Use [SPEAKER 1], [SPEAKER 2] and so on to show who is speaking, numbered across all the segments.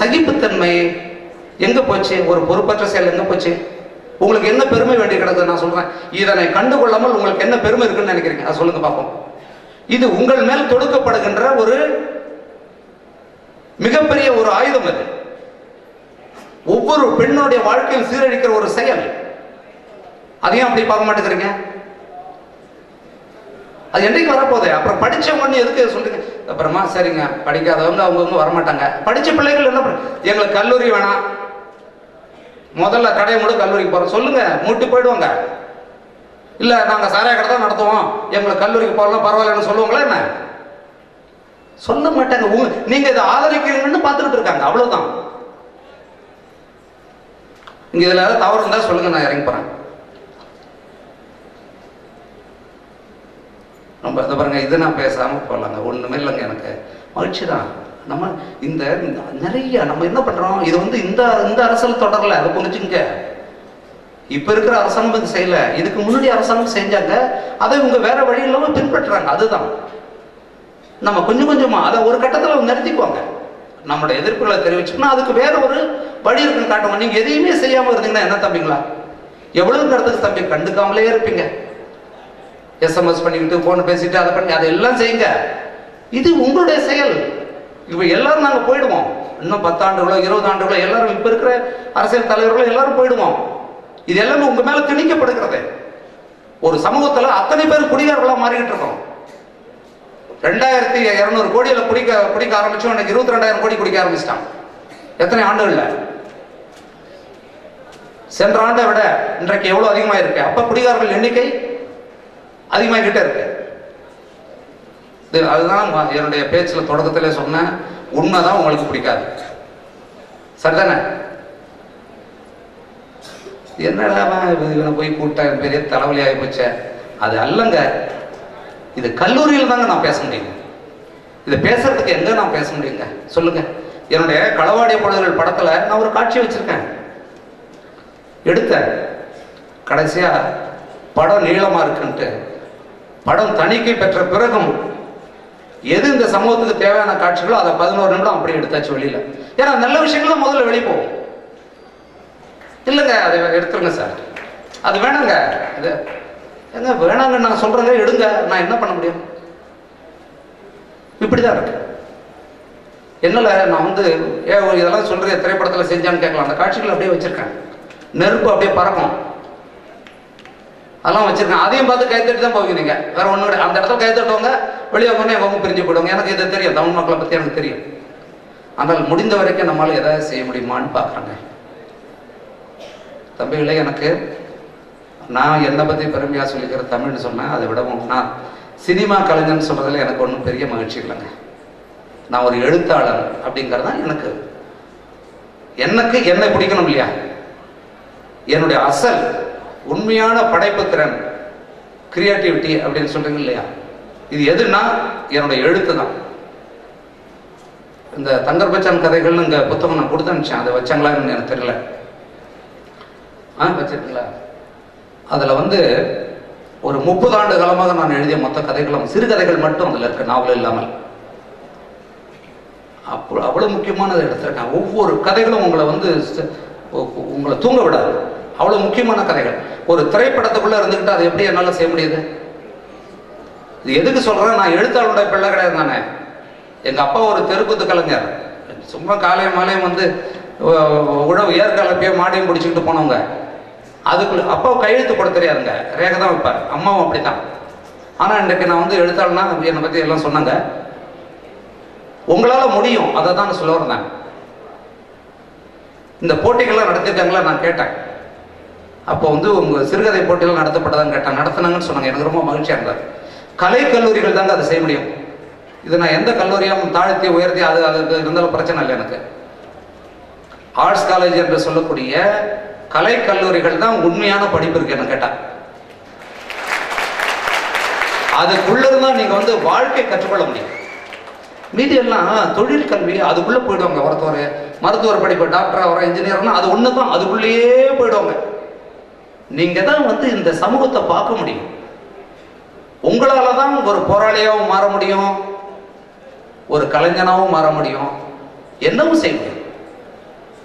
[SPEAKER 1] சகிப்புத்தன்மை எங்க போச்சு ஒரு பொறுப்பற்ற செயல் எங்க போச்சு உங்களுக்கு என்ன பெருமை வேண்டி கிடக்குது நான் சொல்றேன் இதனை கண்டுகொள்ளாமல் உங்களுக்கு என்ன பெருமை இருக்குன்னு நினைக்கிறீங்க அதை சொல்லுங்க பார்ப்போம் இது உங்கள் மேல் தொடுக்கப்படுகின்ற ஒரு மிகப்பெரிய ஒரு ஆயுதம் அது ஒவ்வொரு பெண்ணுடைய வாழ்க்கையும் சீரழிக்கிற ஒரு செயல் அதையும் அப்படி பார்க்க மாட்டேங்கிறீங்க அது என்றைக்கு வரப்போதே அப்புறம் படிச்சவங்க எதுக்கு சொல்றீங்க அப்புறமா சரிங்க படிக்காதவங்க அவங்கவுங்க வரமாட்டாங்க படித்த பிள்ளைகள் என்ன எங்களுக்கு கல்லூரி வேணாம் முதல்ல கடையை மூட கல்லூரிக்கு போகிறோம் சொல்லுங்கள் மூட்டு போயிடுவாங்க இல்லை நாங்கள் சாராய கடை தான் நடத்துவோம் எங்களுக்கு கல்லூரிக்கு போகலாம் பரவாயில்லன்னு சொல்லுவாங்களா என்ன சொல்ல மாட்டாங்க நீங்கள் இதை ஆதரிக்கிறீங்கன்னு பார்த்துக்கிட்டு இருக்காங்க அவ்வளோதான் இங்க இதில் தவறு இருந்தால் சொல்லுங்கள் நான் இறங்கி போகிறேன் நம்ம இதை பாருங்கள் இதை நான் பேசாமல் போகலாங்க ஒன்றுமே இல்லைங்க எனக்கு மகிழ்ச்சி தான் நம்ம இந்த நிறைய நம்ம என்ன பண்ணுறோம் இது வந்து இந்த இந்த அரசல் தொடரல அதை புரிஞ்சுங்க இப்போ இருக்கிற அரசாங்கம் இது செய்யல இதுக்கு முன்னாடி அரசாங்கம் செஞ்சாங்க அதை இவங்க வேற வழி இல்லாமல் பின்பற்றுறாங்க அதுதான் நம்ம கொஞ்சம் கொஞ்சமாக அதை ஒரு கட்டத்தில் நிறுத்திக்குவாங்க நம்மளோட எதிர்ப்புகளை தெரிவிச்சோம்னா அதுக்கு வேற ஒரு வழி இருக்குன்னு காட்டணும் நீங்கள் எதையுமே செய்யாமல் இருந்தீங்கன்னா என்ன தம்பிங்களா எவ்வளவு நேரத்துக்கு தம்பி கண்டுக்காமலே இருப்பீங்க எஸ்எம்எஸ் பண்ணிக்கிட்டு ஃபோன் பேசிட்டு அதை பண்ணி அதை எல்லாம் செய்யுங்க இது உங்களுடைய செயல் இப்போ எல்லாரும் நாங்கள் போயிடுவோம் இன்னும் பத்தாண்டுகளோ இருபது ஆண்டுகளோ எல்லாரும் இப்போ இருக்கிற அரசியல் தலைவர்களோ எல்லாரும் போயிடுவோம் இது எல்லாமே உங்கள் மேலே திணிக்கப்படுகிறது ஒரு சமூகத்தில் அத்தனை பேர் குடிகாரர்களாக மாறிக்கிட்டு இருக்கோம் ரெண்டாயிரத்தி இரநூறு கோடியில் குடிக்க குடிக்க ஆரம்பிச்சோம் எனக்கு இருபத்தி ரெண்டாயிரம் கோடி குடிக்க ஆரம்பிச்சிட்டான் எத்தனை ஆண்டுகளில் சென்ற ஆண்டை விட இன்றைக்கு எவ்வளோ அதிகமாக இருக்கு அப்போ குடிகாரர்கள் எண்ணிக்கை அதிகமாக கிட்ட இருக்கு அதுதான் என்னுடைய பேச்சில் தொடக்கத்தில் சொன்ன உண்மைதான் உங்களுக்கு பிடிக்காது சரிதானே என்ன இவனை போய் கூப்பிட்டேன் பெரிய ஆகி போச்சேன் அது அல்லங்க இது கல்லூரியில் தாங்க நான் பேச முடியுங்க இது பேசுறதுக்கு எங்க நான் பேச முடியுங்க சொல்லுங்க என்னுடைய களவாடிய பொழுதுகள் படத்துல நான் ஒரு காட்சி வச்சிருக்கேன் எடுத்தேன் கடைசியா படம் நீளமா இருக்குன்ட்டு படம் தணிக்கை பெற்ற பிறகும் எது இந்த சமூகத்துக்கு தேவையான காட்சிகளோ அதை பதினோரு நிமிடம் அப்படி எடுத்தாச்சு வெளியில ஏன்னா நல்ல விஷயங்களும் முதல்ல வெளியே போகும் இல்லைங்க அதை எடுத்துருங்க சார் அது வேணாங்க இது எங்க வேணாங்க நான் சொல்றேங்க எடுங்க நான் என்ன பண்ண முடியும் இப்படிதான் இருக்கு என்னல நான் வந்து ஏ இதெல்லாம் சொல்றேன் திரைப்படத்தில் செஞ்சான்னு கேட்கலாம் அந்த காட்சிகள் அப்படியே வச்சிருக்கேன் நெருப்பு அப்படியே பறக்கும் அதெல்லாம் வச்சிருக்கேன் அதையும் பார்த்து கைத்தட்டி தான் போவீங்க நீங்க வேற ஒன்று அந்த இடத்துல கைத்தட்டவங்க வெளியே வந்து அவங்க பிரிஞ்சு போடுவாங்க எனக்கு இதை தெரியும் தமிழ் மக்களை பற்றி எனக்கு தெரியும் ஆனால் முடிந்த வரைக்கும் நம்மளால் எதாவது செய்ய முடியுமான்னு பார்க்குறேங்க தம்பிகளே எனக்கு நான் என்னை பற்றி பெருமையாக சொல்லிக்கிற தமிழ்னு சொன்னேன் அதை விடவும் நான் சினிமா கலைஞர்னு சொல்றதுல எனக்கு ஒன்றும் பெரிய மகிழ்ச்சி இல்லைங்க நான் ஒரு எழுத்தாளர் அப்படிங்கிறது தான் எனக்கு எனக்கு என்னை பிடிக்கணும் இல்லையா என்னுடைய அசல் உண்மையான படைப்பு திறன் கிரியேட்டிவிட்டி அப்படின்னு சொல்றீங்க இல்லையா இது எதுனா என்னோட எழுத்து தான் இந்த தங்கர்பச்சன் பச்சான் கதைகள்னு புத்தகம் நான் கொடுத்து அனுப்பிச்சேன் அதை வச்சாங்களா எனக்கு தெரியல ஆ வச்சிருக்கீங்களா அதில் வந்து ஒரு முப்பது ஆண்டு காலமாக நான் எழுதிய மொத்த கதைகளும் சிறுகதைகள் மட்டும் அதில் இருக்க நாவல் இல்லாமல் அப்போ அவ்வளோ முக்கியமானது எடுத்திருக்கேன் ஒவ்வொரு கதைகளும் உங்களை வந்து உங்களை தூங்க விடாது அவ்வளோ முக்கியமான கதைகள் ஒரு திரைப்படத்துக்குள்ளே இருந்துக்கிட்டு அதை எப்படி என்னால் செய்ய முடியுது இது எதுக்கு சொல்கிறேன் நான் எழுத்தாளருடைய பிள்ளை கிடையாது தானே எங்கள் அப்பா ஒரு தெருக்கூத்து கலைஞர் சும்மா காலையும் மாலையும் வந்து உழவு ஏற்காலப்பையோ மாடியும் பிடிச்சிக்கிட்டு போனவங்க அதுக்குள்ள அப்பா கையெழுத்து போட தெரியாதுங்க ரேகை தான் வைப்பார் அம்மாவும் அப்படி தான் ஆனால் இன்றைக்கு நான் வந்து எழுத்தாளனா என்னை பற்றி எல்லாம் சொன்னாங்க உங்களால் முடியும் அதை தான் சொல்ல வந்தேன் இந்த போட்டிகள்லாம் நடத்திருக்காங்களா நான் கேட்டேன் அப்போ வந்து உங்கள் சிறுகதை போட்டிகள் நடத்தப்பட்டதான்னு கேட்டால் நடத்தினாங்கன்னு சொன்னாங்க எனக்கு ரொம்ப மகிழ்ச்சியாக இருந்தார் கலை கல்லூரிகள் தாங்க அதை செய்ய முடியும் இது நான் எந்த கல்லூரியும் தாழ்த்தி உயர்த்தி அது அதுக்கு இருந்தாலும் பிரச்சனை இல்லை எனக்கு ஆர்ட்ஸ் காலேஜ் என்று சொல்லக்கூடிய கலை கல்லூரிகள் தான் உண்மையான படிப்பு இருக்கு என்ன கேட்டால் இருந்தா நீங்கள் வந்து வாழ்க்கை கற்றுக்கொள்ள முடியும் மீதி எல்லாம் தொழில் கல்வி அதுக்குள்ளே போயிடுவாங்க ஒருத்தவரு மருத்துவர் படிப்பு டாக்டர் வர இன்ஜினியர்னா அது ஒன்று தான் அதுக்குள்ளேயே போயிடுவாங்க நீங்க தான் வந்து இந்த சமூகத்தை பார்க்க முடியும் உங்களால தான் ஒரு போராளியாகவும் மாற முடியும் ஒரு கலைஞனாகவும் மாற முடியும் என்னவும் செய்ய முடியும்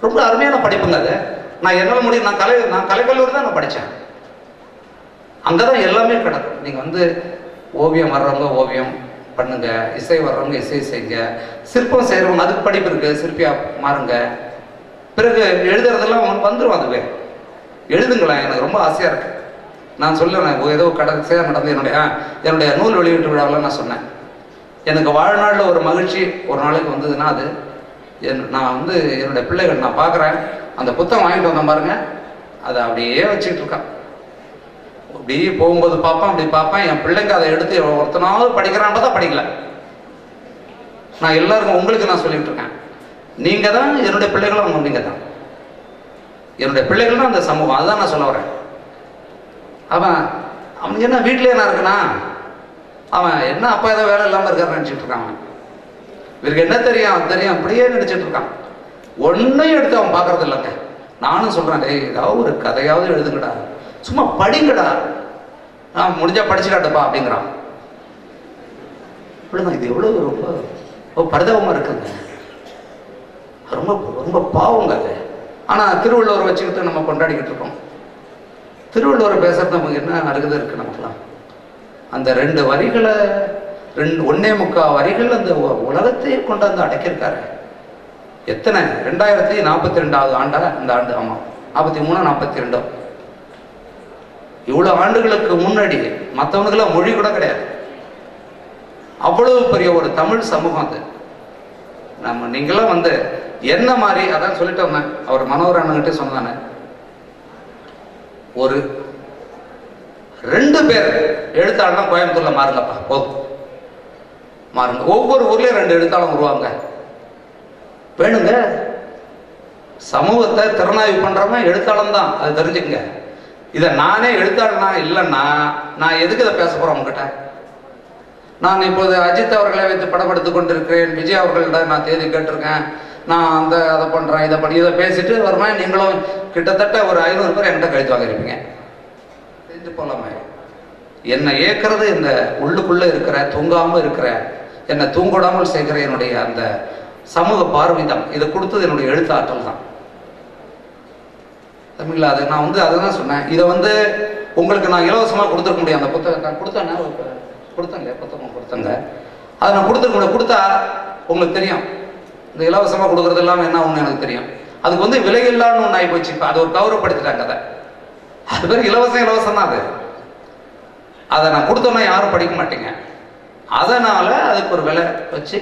[SPEAKER 1] ரொம்ப அருமையான படிப்புங்க அது நான் என்னால் முடியும் நான் கலை நான் கலைக்கல்லூரி தான் நான் படித்தேன் அங்கே தான் எல்லாமே கிடக்கும் நீங்கள் வந்து ஓவியம் வர்றவங்க ஓவியம் பண்ணுங்க இசை வர்றவங்க இசை செய்யுங்க சிற்பம் செய்கிறவங்க அதுக்கு படிப்பு இருக்குது சிற்பியாக மாறுங்க பிறகு எழுதுறதெல்லாம் வந்துடும் அதுவே எழுதுங்களேன் எனக்கு ரொம்ப ஆசையாக இருக்குது நான் சொல்லுவேன் ஏதோ கடைசியாக நடந்து என்னுடைய என்னுடைய நூல் வெளியீட்டு விழாவில் நான் சொன்னேன் எனக்கு வாழ்நாளில் ஒரு மகிழ்ச்சி ஒரு நாளைக்கு வந்ததுன்னா அது என் நான் வந்து என்னுடைய பிள்ளைகள் நான் பார்க்குறேன் அந்த புத்தகம் வாங்கிட்டு வந்தேன் பாருங்க அதை அப்படியே வச்சுக்கிட்டு இருக்கான் அப்படியே போகும்போது பார்ப்பேன் அப்படி பார்ப்பேன் என் பிள்ளைங்க அதை எடுத்து ஒருத்தனாவது தான் படிக்கல நான் எல்லாருக்கும் உங்களுக்கு நான் சொல்லிட்டு இருக்கேன் நீங்கள் தான் என்னுடைய பிள்ளைகளும் நீங்கள் தான் என்னுடைய பிள்ளைகள் தான் அந்த சமூகம் அதுதான் நான் சொல்ல வரேன் அவன் அவன் என்ன வீட்டிலே என்ன இருக்கனா அவன் என்ன அப்பா ஏதோ வேலை இல்லாமல் இருக்காரு நினச்சிட்டு இருக்கான் அவன் இவருக்கு என்ன தெரியும் அது தெரியும் அப்படியே நினச்சிட்டு இருக்கான் ஒன்றையும் எடுத்து அவன் பார்க்கறது இல்லைங்க நானும் சொல்கிறேன் டேய் ஏதாவது ஒரு கதையாவது எழுதுங்கடா சும்மா படிங்கடா நான் முடிஞ்சா படிச்சு காட்டுப்பா அப்படிங்கிறான் இல்லைங்க இது எவ்வளோ ரொம்ப பரிதாபமாக இருக்குங்க ரொம்ப ரொம்ப பாவங்க அது ஆனால் திருவள்ளுவர் வச்சுக்கிட்டு நம்ம கொண்டாடிக்கிட்டு இருக்கோம் திருவள்ளுவர் பேசுறது நமக்கு என்ன அருகதை இருக்குது நமக்குலாம் அந்த ரெண்டு வரிகளை ரெண்டு ஒன்னே முக்கால் வரிகள் அந்த உலகத்தையே கொண்டாந்து அடைக்கிருக்காரு எத்தனை ரெண்டாயிரத்தி நாற்பத்தி ரெண்டாவது ஆண்டா இந்த ஆண்டு ஆமாம் நாற்பத்தி மூணு நாற்பத்தி ரெண்டோ இவ்வளோ ஆண்டுகளுக்கு முன்னாடி மற்றவனுக்கெல்லாம் மொழி கூட கிடையாது அவ்வளவு பெரிய ஒரு தமிழ் சமூகம் அது நம்ம நீங்களும் வந்து என்ன மாதிரி அதான் சொல்லிட்டோங்க அவர் மனோர் அண்ணன்கிட்ட சொன்னாங்க ஒரு ரெண்டு பேர் எழுத்தாளர்லாம் கோயம்புத்தூர்ல மாறுங்கப்பா போதும் மாறுங்க ஒவ்வொரு ஊர்லயும் ரெண்டு எழுத்தாளம் உருவாங்க வேணுங்க சமூகத்தை திறனாய்வு பண்றவங்க எழுத்தாளம் தான் அது தெரிஞ்சுக்கங்க இதை நானே எழுத்தாளனா இல்லைன்னா நான் எதுக்கு இதை பேச போறேன் உங்ககிட்ட நான் இப்போது அஜித் அவர்களை வைத்து படப்படுத்திக் கொண்டிருக்கிறேன் விஜய் அவர்கள்ட்ட நான் தேதி கேட்டிருக்கேன் நான் அந்த அதை பண்ணுறேன் இதை பண்ணி இதை பேசிட்டு வருவேன் நீங்களும் கிட்டத்தட்ட ஒரு ஐநூறு பேர் என்கிட்ட கழித்து வாங்கிருப்பீங்க தெரிஞ்சு போகலாமே என்னை ஏற்கிறது இந்த உள்ளுக்குள்ளே இருக்கிற தூங்காமல் இருக்கிற என்னை தூங்கூடாமல் செய்கிற என்னுடைய அந்த சமூக பார்வை தான் இதை கொடுத்தது என்னுடைய எழுத்து ஆற்றல் தான் தமிழில் அது நான் வந்து அதை தான் சொன்னேன் இதை வந்து உங்களுக்கு நான் இலவசமாக கொடுத்துருக்க முடியும் அந்த புத்தகத்தை நான் கொடுத்தங்க புத்தகம் கொடுத்தங்க அதை நான் கொடுத்துருக்க கொடுத்தா உங்களுக்கு தெரியும் இந்த இலவசமாக கொடுக்குறது இல்லாமல் என்ன ஒன்று எனக்கு தெரியும் அதுக்கு வந்து விலை இல்லான்னு ஒன்று ஆகி போச்சு இப்போ அதை ஒரு கௌரவப்படுத்திட்டாங்க அதை அது பேர் இலவசம் இலவசம் தான் அது அதை நான் கொடுத்தோன்னா யாரும் படிக்க மாட்டேங்க அதனால் அதுக்கு ஒரு விலை வச்சு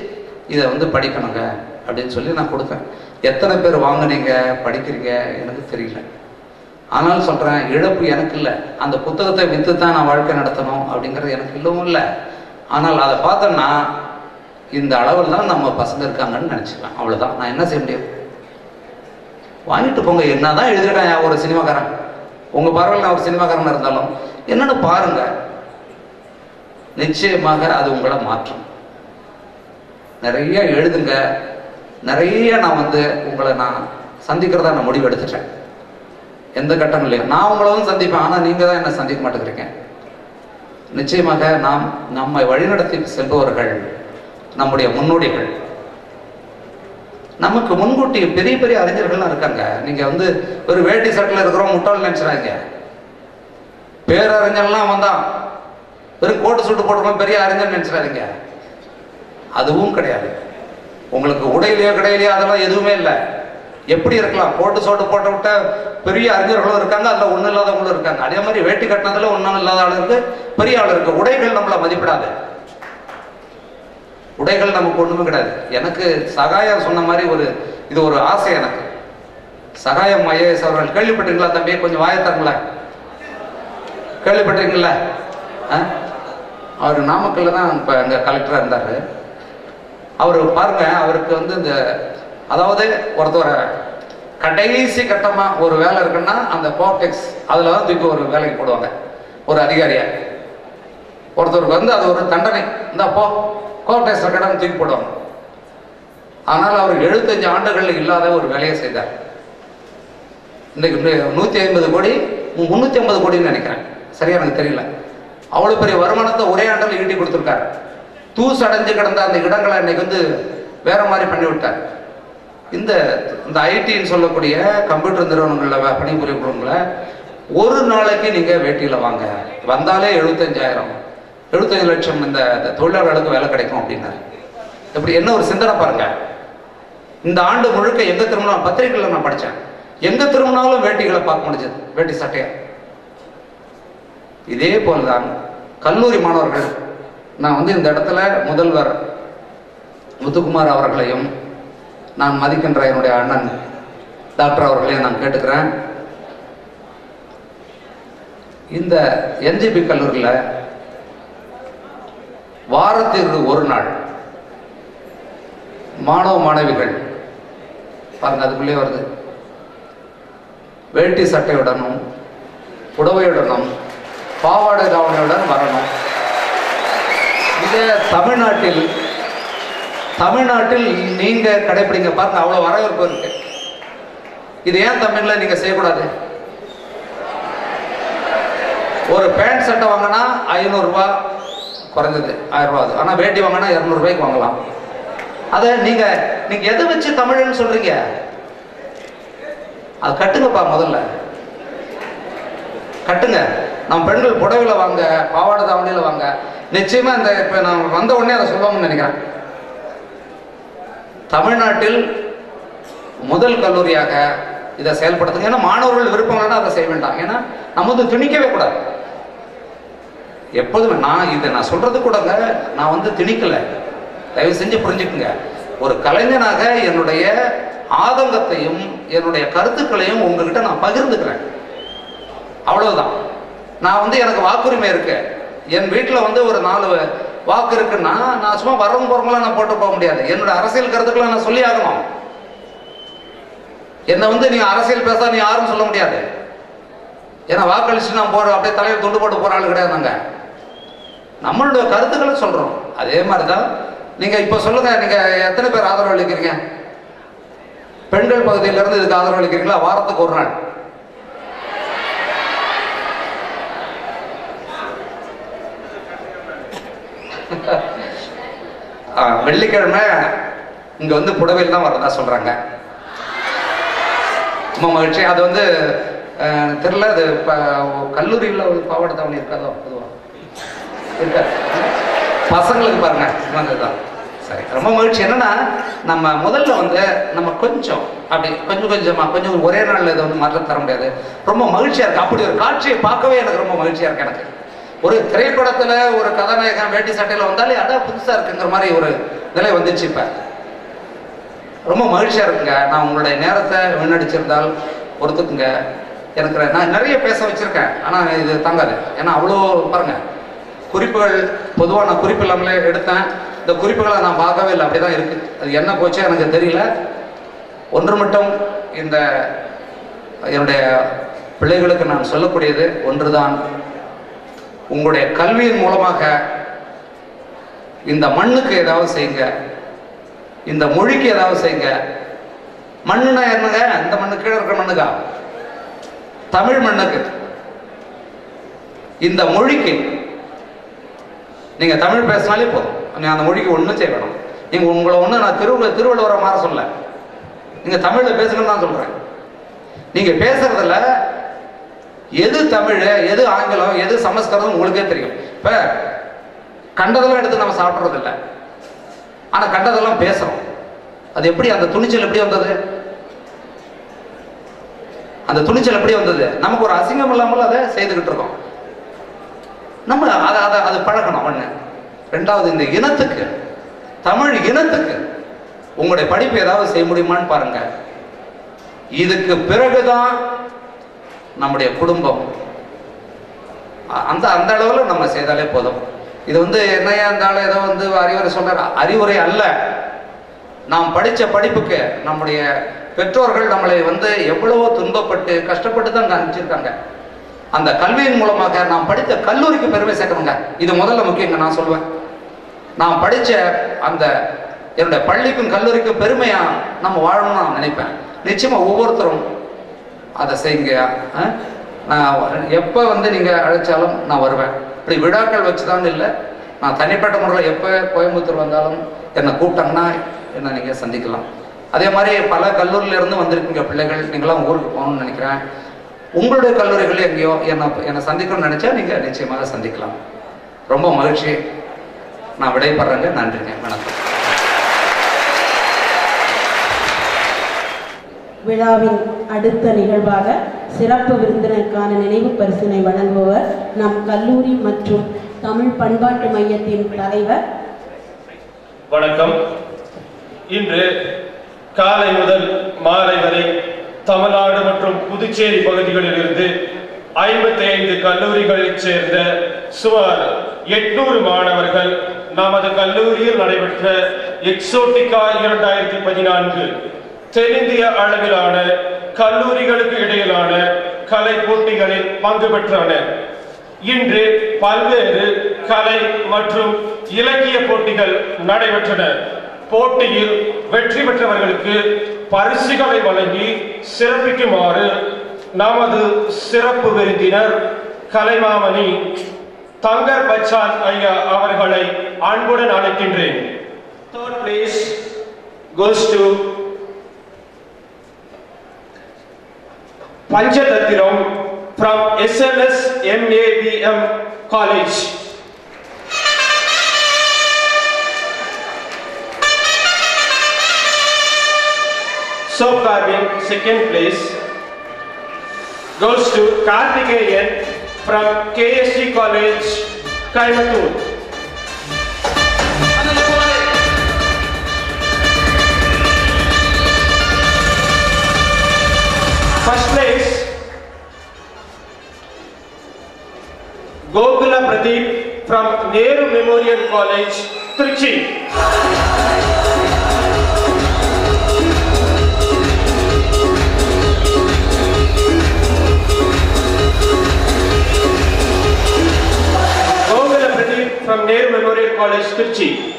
[SPEAKER 1] இதை வந்து படிக்கணுங்க அப்படின்னு சொல்லி நான் கொடுத்தேன் எத்தனை பேர் வாங்கினீங்க படிக்கிறீங்க எனக்கு தெரியல ஆனால் சொல்கிறேன் இழப்பு எனக்கு இல்லை அந்த புத்தகத்தை வித்து தான் நான் வாழ்க்கை நடத்தணும் அப்படிங்கிறது எனக்கு இல்லவும் இல்லை ஆனால் அதை பார்த்தோம்னா இந்த அளவில் தான் நம்ம பசங்க இருக்காங்கன்னு நினச்சிக்கலாம் அவ்வளோதான் நான் என்ன செய்ய முடியும் வாங்கிட்டு போங்க என்ன தான் எழுதிட்டேன் ஒரு சினிமாக்காரன் உங்கள் பரவாயில்ல நான் ஒரு சினிமாக்காரன் இருந்தாலும் என்னென்னு பாருங்க நிச்சயமாக அது உங்களை மாற்றும் நிறைய எழுதுங்க நிறைய நான் வந்து உங்களை நான் சந்திக்கிறதா நான் முடிவு எடுத்துட்டேன் எந்த கட்டமும் இல்லையா நான் உங்களதும் சந்திப்பேன் ஆனால் நீங்கள் தான் என்ன சந்திக்க மாட்டேங்கிறீங்க நிச்சயமாக நாம் நம்மை வழிநடத்தி செல்பவர்கள் நம்முடைய முன்னோடிகள் நமக்கு முன்கூட்டி பெரிய பெரிய அறிஞர்கள்லாம் இருக்காங்க நீங்கள் வந்து ஒரு வேட்டி சட்டில் இருக்கிறோம் முட்டாள் நினச்சிடாங்க பேரறிஞர்லாம் வந்தான் ஒரு கோட்டு சுட்டு போட்டுருக்கோம் பெரிய அறிஞர் நினச்சிடாதீங்க அதுவும் கிடையாது உங்களுக்கு உடையிலையோ கிடையிலையோ அதெல்லாம் எதுவுமே இல்லை எப்படி இருக்கலாம் போட்டு சோட்டு போட்டு விட்ட பெரிய அறிஞர்களும் இருக்காங்க அதில் ஒன்றும் இல்லாதவங்களும் இருக்காங்க அதே மாதிரி வேட்டி கட்டினதுல ஒன்றும் இல்லாத ஆள் இருக்கு பெரிய ஆள் இருக்கு உடைகள் நம்மளை மதிப்பிடாது உடைகள் நமக்கு ஒன்றுமே கிடையாது எனக்கு சகாயம் சொன்ன மாதிரி ஒரு இது ஒரு ஆசை எனக்கு சகாயம் ஐஏஎஸ் அவர்கள் கேள்விப்பட்டிருக்கீங்களா தம்பியை கொஞ்சம் வாயத்தரங்களா கேள்விப்பட்டிருக்கீங்களா அவர் நாமக்கல்ல தான் இப்போ அங்கே கலெக்டராக இருந்தார் அவர் பாருங்க அவருக்கு வந்து இந்த அதாவது ஒருத்தர் கடைசி கட்டமாக ஒரு வேலை இருக்குன்னா அந்த போர்டெக்ஸ் அதில் தான் தூக்கி ஒரு வேலைக்கு போடுவாங்க ஒரு அதிகாரியாக ஒருத்தருக்கு வந்து அது ஒரு தண்டனை இந்த போ கோர்டெக்ஸ் கடன் தூக்கி போடுவாங்க ஆனால் அவர் எழுபத்தஞ்சு ஆண்டுகள் இல்லாத ஒரு வேலையை செய்தார் இன்னைக்கு நூற்றி ஐம்பது கோடி முந்நூற்றி ஐம்பது கோடின்னு நினைக்கிறேன் சரியாக எனக்கு தெரியல அவ்வளோ பெரிய வருமானத்தை ஒரே ஆண்டில் ஈட்டி கொடுத்துருக்காரு தூசு அடைஞ்சு கிடந்த அந்த இடங்களை இன்னைக்கு வந்து வேற மாதிரி பண்ணி விட்டார் இந்த இந்த ஐடின்னு சொல்லக்கூடிய கம்ப்யூட்டர் நிறுவனங்களில் பணிபுரியப்படுவங்களை ஒரு நாளைக்கு நீங்கள் வேட்டியில் வாங்க வந்தாலே எழுபத்தஞ்சாயிரம் எழுபத்தஞ்சு லட்சம் இந்த தொழிலாளர்களுக்கு வேலை கிடைக்கும் அப்படின்னாரு இப்படி என்ன ஒரு சிந்தனை பாருங்க இந்த ஆண்டு முழுக்க எந்த திருமணம் பத்திரிகையில் நான் படித்தேன் எந்த திருமணாலும் வேட்டிகளை பார்க்க முடிஞ்சது வேட்டி சட்டையை இதே தான் கல்லூரி மாணவர்கள் நான் வந்து இந்த இடத்துல முதல்வர் முத்துக்குமார் அவர்களையும் நான் மதிக்கின்ற என்னுடைய அண்ணன் டாக்டர் அவர்களையும் நான் கேட்டுக்கிறேன் இந்த என்ஜிபி கல்லூரியில் வாரத்திற்கு ஒரு நாள் மாணவ மாணவிகள் பாருங்க அதுக்குள்ளே வருது வேட்டி சட்டையுடனும் புடவையுடனும் பாவாடை தாவணையுடன் வரணும் இதே தமிழ்நாட்டில் தமிழ்நாட்டில் நீங்கள் கடைபிடிங்க பாருங்க அவ்வளோ வரவேற்பு இருக்கு இது ஏன் தமிழில் நீங்கள் செய்யக்கூடாது ஒரு பேண்ட் சட்டை வாங்கினா ரூபாய் குறைஞ்சது ஆயிரம் அது ஆனால் வேட்டி வாங்கினா இரநூறுபாய்க்கு வாங்கலாம் அதை நீங்கள் நீங்கள் எதை வச்சு தமிழ்னு சொல்கிறீங்க அது கட்டுங்கப்பா முதல்ல கட்டுங்க நம்ம பெண்கள் புடவையில் வாங்க பாவாடை தாவணியில் வாங்க நிச்சயமாக இந்த இப்போ நான் வந்த உடனே அதை சொல்லுவாங்கன்னு நினைக்கிறேன் தமிழ்நாட்டில் முதல் கல்லூரியாக இதை செயல்படுத்துங்க ஏன்னா மாணவர்கள் விருப்பங்கள்னா அதை செய்ய வேண்டாம் ஏன்னா நம்ம வந்து திணிக்கவே கூடாது எப்போதுமே நான் இதை நான் சொல்றது கூடங்க நான் வந்து திணிக்கலை தயவு செஞ்சு புரிஞ்சுக்குங்க ஒரு கலைஞனாக என்னுடைய ஆதங்கத்தையும் என்னுடைய கருத்துக்களையும் உங்ககிட்ட நான் பகிர்ந்துக்கிறேன் அவ்வளவுதான் நான் வந்து எனக்கு வாக்குரிமை இருக்கு என் வீட்டில் வந்து ஒரு நாலு வாக்கு இருக்குன்னா நான் சும்மா வரவங்க போறவங்களாம் நான் போட்டு போக முடியாது என்னோட அரசியல் கருத்துக்களை நான் சொல்லி ஆகணும் என்னை வந்து நீ அரசியல் பேச நீ யாரும் சொல்ல முடியாது ஏன்னா வாக்களிச்சு நான் போற அப்படியே தலையில் துண்டு போட்டு போற ஆள் கிடையாது நாங்க நம்மளோட கருத்துக்களை சொல்றோம் அதே மாதிரிதான் நீங்க இப்ப சொல்லுங்க நீங்க எத்தனை பேர் ஆதரவு அளிக்கிறீங்க பெண்கள் இருந்து இதுக்கு ஆதரவு அளிக்கிறீங்களா வாரத்துக்கு ஒரு நாள் வெள்ளிக்கிழமை இங்கே வந்து புடவையில் தான் வரதா சொல்கிறாங்க ரொம்ப மகிழ்ச்சி அது வந்து தெரில அது கல்லூரியில் ஒரு பாவாடை தவணை இருக்காதோ பொதுவாக இருக்கா பசங்களுக்கு பாருங்க அதுதான் சரி ரொம்ப மகிழ்ச்சி என்னன்னா நம்ம முதல்ல வந்து நம்ம கொஞ்சம் அப்படி கொஞ்சம் கொஞ்சமாக கொஞ்சம் ஒரே நாளில் இதை வந்து மாற்ற தர முடியாது ரொம்ப மகிழ்ச்சியாக இருக்கு அப்படி ஒரு காட்சியை பார்க்கவே எனக்கு ரொம்ப மகிழ்ச்சியாக இருக்கு எனக்கு ஒரு திரைப்படத்துல ஒரு கதாநாயகன் வேட்டி சட்டையில வந்தாலே அதான் புதுசா இருக்குங்கிற மாதிரி ஒரு நிலை வந்துச்சு இப்ப ரொம்ப மகிழ்ச்சியா இருக்குங்க நான் உங்களுடைய நேரத்தை வீணடிச்சிருந்தால் பொறுத்துக்குங்க எனக்கு நான் நிறைய பேச வச்சிருக்கேன் ஆனா இது தாங்காது ஏன்னா அவ்வளோ பாருங்க குறிப்புகள் பொதுவாக நான் குறிப்பு இல்லாமலே எடுத்தேன் இந்த குறிப்புகளை நான் பார்க்கவே இல்லை அப்படிதான் தான் இருக்குது அது என்ன போச்சு எனக்கு தெரியல ஒன்று மட்டும் இந்த என்னுடைய பிள்ளைகளுக்கு நான் சொல்லக்கூடியது ஒன்றுதான் உங்களுடைய கல்வியின் மூலமாக இந்த மண்ணுக்கு ஏதாவது செய்யுங்க இந்த மொழிக்கு ஏதாவது செய்யுங்க மண்ணுனா என்னங்க இந்த மண்ணு கீழே இருக்கிற மண்ணுக்கா தமிழ் மண்ணுக்கு இந்த மொழிக்கு நீங்க தமிழ் பேசினாலே போதும் அந்த மொழிக்கு ஒன்றும் செய்ய வேணும் நீங்க உங்களை ஒன்று நான் திருவள்ள திருவள்ளுவரை மாற சொல்ல நீங்க தமிழ்ல பேசுங்கன்னு தான் சொல்றேன் நீங்க பேசுறதுல எது தமிழ் எது ஆங்கிலம் எது சமஸ்கிருதம் உங்களுக்கே தெரியும் இப்போ கண்டதெல்லாம் எடுத்து நம்ம சாப்பிட்றது இல்லை ஆனால் கண்டதெல்லாம் பேசுகிறோம் அது எப்படி அந்த துணிச்சல் எப்படி வந்தது அந்த துணிச்சல் எப்படி வந்தது நமக்கு ஒரு அசிங்கம் இல்லாமல் அதை செய்துக்கிட்டு இருக்கோம் நம்ம அதை அதை அது பழகணும் ஒன்று ரெண்டாவது இந்த இனத்துக்கு தமிழ் இனத்துக்கு உங்களுடைய படிப்பு ஏதாவது செய்ய முடியுமான்னு பாருங்க இதுக்கு பிறகுதான் நம்முடைய குடும்பம் அந்த அந்த அளவில் நம்ம செய்தாலே போதும் இது வந்து என்னையா இருந்தாலும் ஏதோ வந்து அறிவுரை சொல்ற அறிவுரை அல்ல நாம் படித்த படிப்புக்கு நம்முடைய பெற்றோர்கள் நம்மளை வந்து எவ்வளவோ துன்பப்பட்டு கஷ்டப்பட்டு தான் அனுப்பிச்சிருக்காங்க அந்த கல்வியின் மூலமாக நாம் படித்த கல்லூரிக்கு பெருமை சேர்க்கணுங்க இது முதல்ல முக்கியங்க நான் சொல்லுவேன் நான் படித்த அந்த என்னுடைய பள்ளிக்கும் கல்லூரிக்கும் பெருமையாக நம்ம வாழணும்னு நான் நினைப்பேன் நிச்சயமாக ஒவ்வொருத்தரும் அதை செய்யுங்க நான் எப்போ வந்து நீங்கள் அழைச்சாலும் நான் வருவேன் இப்படி விழாக்கள் வச்சுதான் இல்லை நான் தனிப்பட்ட முறையில் எப்போ கோயம்புத்தூர் வந்தாலும் என்னை கூப்பிட்டாங்கன்னா என்னை நீங்கள் சந்திக்கலாம் அதே மாதிரி பல கல்லூரியிலேருந்து வந்திருக்கீங்க பிள்ளைகள் நீங்களாம் ஊருக்கு போகணும்னு நினைக்கிறேன் உங்களுடைய கல்லூரிகள் எங்கேயோ என்னை என்னை சந்திக்கணும்னு நினச்சா நீங்கள் நிச்சயமாக சந்திக்கலாம் ரொம்ப மகிழ்ச்சி நான் விடைபடுறேங்க நன்றிங்க வணக்கம்
[SPEAKER 2] விழாவின் அடுத்த நிகழ்வாக சிறப்பு விருந்தினருக்கான நினைவு பரிசினை வழங்குபவர் நம் கல்லூரி மற்றும் தமிழ் பண்பாட்டு மையத்தின் தலைவர்
[SPEAKER 3] வணக்கம் இன்று காலை முதல் மாலை வரை தமிழ்நாடு மற்றும் புதுச்சேரி பகுதிகளில் இருந்து ஐம்பத்தி ஐந்து கல்லூரிகளைச் சேர்ந்த சுமார் எட்நூறு மாணவர்கள் நமது கல்லூரியில் நடைபெற்ற எக்ஸோட்டிகா இரண்டாயிரத்தி பதினான்கு தென்னிந்திய அளவிலான கல்லூரிகளுக்கு இடையிலான கலை போட்டிகளில் பங்கு பெற்றன இன்று பல்வேறு கலை மற்றும் இலக்கிய போட்டிகள் நடைபெற்றன போட்டியில் வெற்றி பெற்றவர்களுக்கு பரிசுகளை வழங்கி சிறப்பிக்குமாறு நமது சிறப்பு விருந்தினர் கலைமாமணி தங்கர் பச்சான் ஐயா அவர்களை அன்புடன் அழைக்கின்றேன் third place goes to Panchatatthiram from SLS MABM College. Sobhavin, second place, goes to Karthikeyan from KSC College, Kaimur. First place Gokula Pradeep from Nehru Memorial College, Trichy. Pradeep from Nehru Memorial College, Trichy.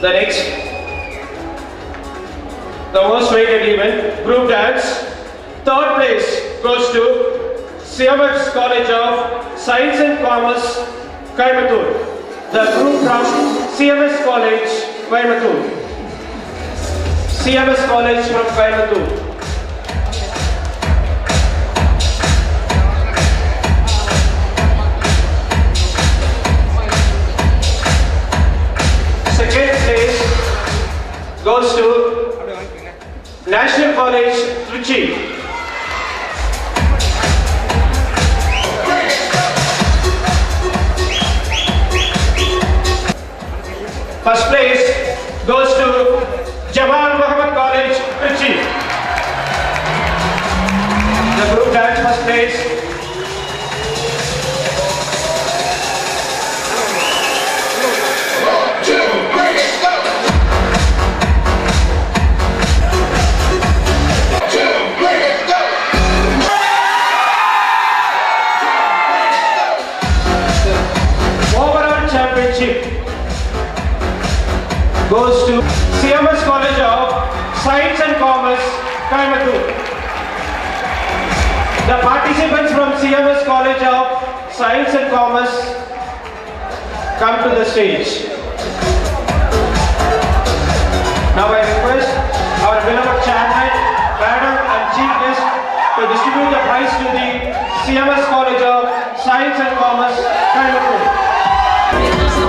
[SPEAKER 3] The next the most weighted event, group dance. Third place goes to CMX College of Science and Commerce, Coimbatore. The group from CMS College, Coimbatore. CMS College from place goes to National College, Trichy. First place goes to Jamal Muhammad College, Trichy. The group dance first place. CMS College of Science and Commerce, Coimbatore.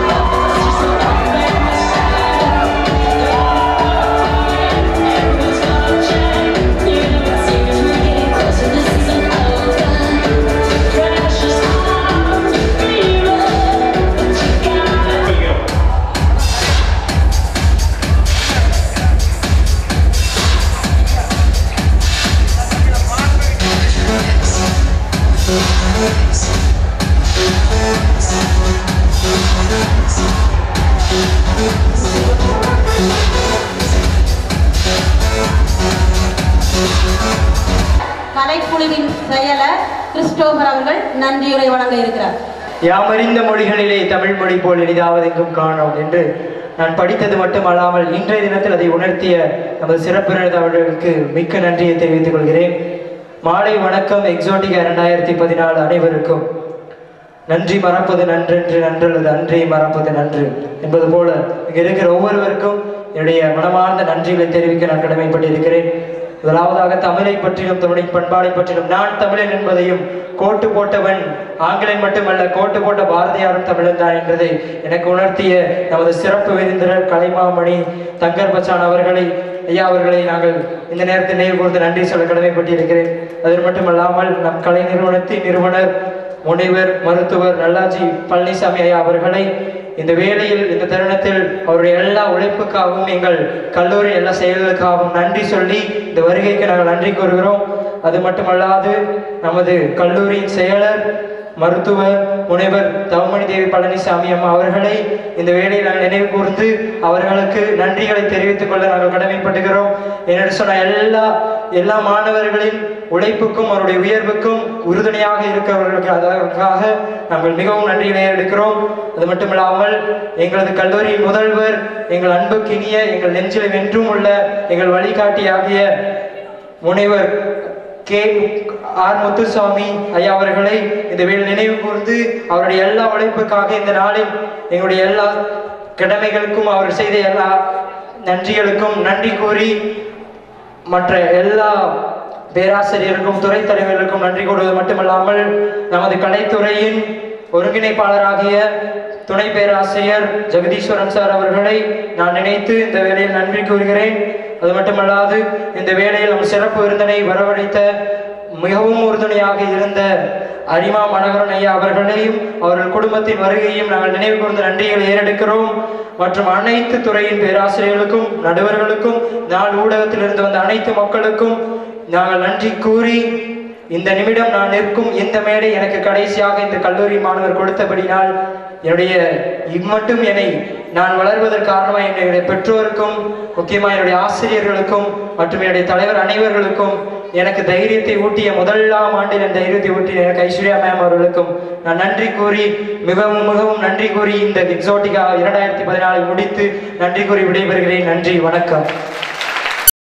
[SPEAKER 2] குழுவின் செயலர் Christopher அவர்கள் நன்றியுரை வழங்க இருக்கிறார்
[SPEAKER 4] யாமறிந்த மொழிகளிலே தமிழ் மொழி போல் எளிதாவது எங்கும் காணோம் என்று நான் படித்தது மட்டுமல்லாமல் இன்றைய தினத்தில் அதை உணர்த்திய நமது சிறப்பினர் அவர்களுக்கு மிக்க நன்றியை தெரிவித்துக் கொள்கிறேன் மாலை வணக்கம் எக்ஸோட்டிகா இரண்டாயிரத்தி பதினாலு அனைவருக்கும் நன்றி மறப்பது நன்றென்று அல்லது அன்றே மறப்பது நன்று என்பது போல இங்கு இருக்கிற ஒவ்வொருவருக்கும் என்னுடைய மனமார்ந்த நன்றிகளை தெரிவிக்க நான் கடமைப்பட்டிருக்கிறேன் முதலாவதாக தமிழை பற்றியும் தமிழின் பண்பாடை பற்றியும் நான் தமிழன் என்பதையும் கோட்டு போட்டவன் ஆங்கிலன் மட்டுமல்ல கோட்டு போட்ட பாரதியாரும் தமிழன் தான் என்பதை எனக்கு உணர்த்திய நமது சிறப்பு விருந்தினர் கலைமாமணி தங்கர் பச்சான் அவர்களை ஐயா அவர்களை நாங்கள் இந்த நேரத்தில் நினைவு கூர்ந்து நன்றி சொல்ல கடமைப்பட்டிருக்கிறேன் அது மட்டுமல்லாமல் நம் கலை நிறுவனத்தின் நிறுவனர் முனைவர் மருத்துவர் நல்லாஜி பழனிசாமி ஐயா அவர்களை இந்த வேலையில் இந்த தருணத்தில் அவருடைய எல்லா உழைப்புக்காகவும் எங்கள் கல்லூரி எல்லா செயல்களுக்காகவும் நன்றி சொல்லி இந்த வருகைக்கு நாங்கள் நன்றி கூறுகிறோம் அது மட்டுமல்லாது நமது கல்லூரியின் செயலர் மருத்துவர் முனைவர் தவமணி தேவி பழனிசாமி அம்மா அவர்களை இந்த வேலையில் நாங்கள் நினைவு கூர்ந்து அவர்களுக்கு நன்றிகளை தெரிவித்துக் கொள்ள நாங்கள் கடமைப்பட்டுகிறோம் என்னென்னு சொன்ன எல்லா எல்லா மாணவர்களின் உழைப்புக்கும் அவருடைய உயர்வுக்கும் உறுதுணையாக இருக்கிறவர்களுக்காக நாங்கள் மிகவும் நன்றியினை எடுக்கிறோம் அது மட்டுமில்லாமல் எங்களது கல்லூரி முதல்வர் எங்கள் அன்புக்கு இனிய எங்கள் நெஞ்சில் வென்றும் உள்ள எங்கள் வழிகாட்டியாகிய முனைவர் கே ஆர் முத்துசாமி ஐயா அவர்களை இந்த வேலை நினைவு கூர்ந்து அவருடைய எல்லா உழைப்புக்காக இந்த நாளில் எங்களுடைய எல்லா கடமைகளுக்கும் அவர் செய்த எல்லா நன்றிகளுக்கும் நன்றி கூறி மற்ற எல்லா பேராசிரியருக்கும் துறை தலைவர்களுக்கும் நன்றி கூறுவது மட்டுமல்லாமல் நமது கலைத்துறையின் ஒருங்கிணைப்பாளராகிய துணை பேராசிரியர் ஜெகதீஸ்வரன் சார் அவர்களை நான் நினைத்து இந்த வேலையில் நன்றி கூறுகிறேன் அது மட்டுமல்லாது இந்த வேலையில் நம் சிறப்பு விருந்தனை வரவழைத்த மிகவும் உறுதுணையாக இருந்த அரிமா மனோகரன் ஐயா அவர்களையும் அவர்கள் குடும்பத்தின் வருகையும் நாங்கள் நினைவு கூர்ந்த நன்றிகள் ஏறெடுக்கிறோம் மற்றும் அனைத்து துறையின் பேராசிரியர்களுக்கும் நடுவர்களுக்கும் நான் ஊடகத்திலிருந்து வந்த அனைத்து மக்களுக்கும் நாங்கள் நன்றி கூறி இந்த நிமிடம் நான் நிற்கும் இந்த மேடை எனக்கு கடைசியாக இந்த கல்லூரி மாணவர் கொடுத்தபடினால் என்னுடைய இம்மட்டும் என்னை நான் வளர்வதற்கு காரணமாக என்னுடைய பெற்றோருக்கும் முக்கியமாக என்னுடைய ஆசிரியர்களுக்கும் மற்றும் என்னுடைய தலைவர் அனைவர்களுக்கும் எனக்கு தைரியத்தை ஊட்டிய முதலாம் ஆண்டில் என் தைரியத்தை ஊட்டிய எனக்கு ஐஸ்வர்யா மேம் அவர்களுக்கும் நான் நன்றி கூறி மிகவும் மிகவும் நன்றி கூறி இந்த எக்ஸோட்டிகா இரண்டாயிரத்தி பதினாலில் முடித்து நன்றி கூறி விடைபெறுகிறேன் நன்றி வணக்கம்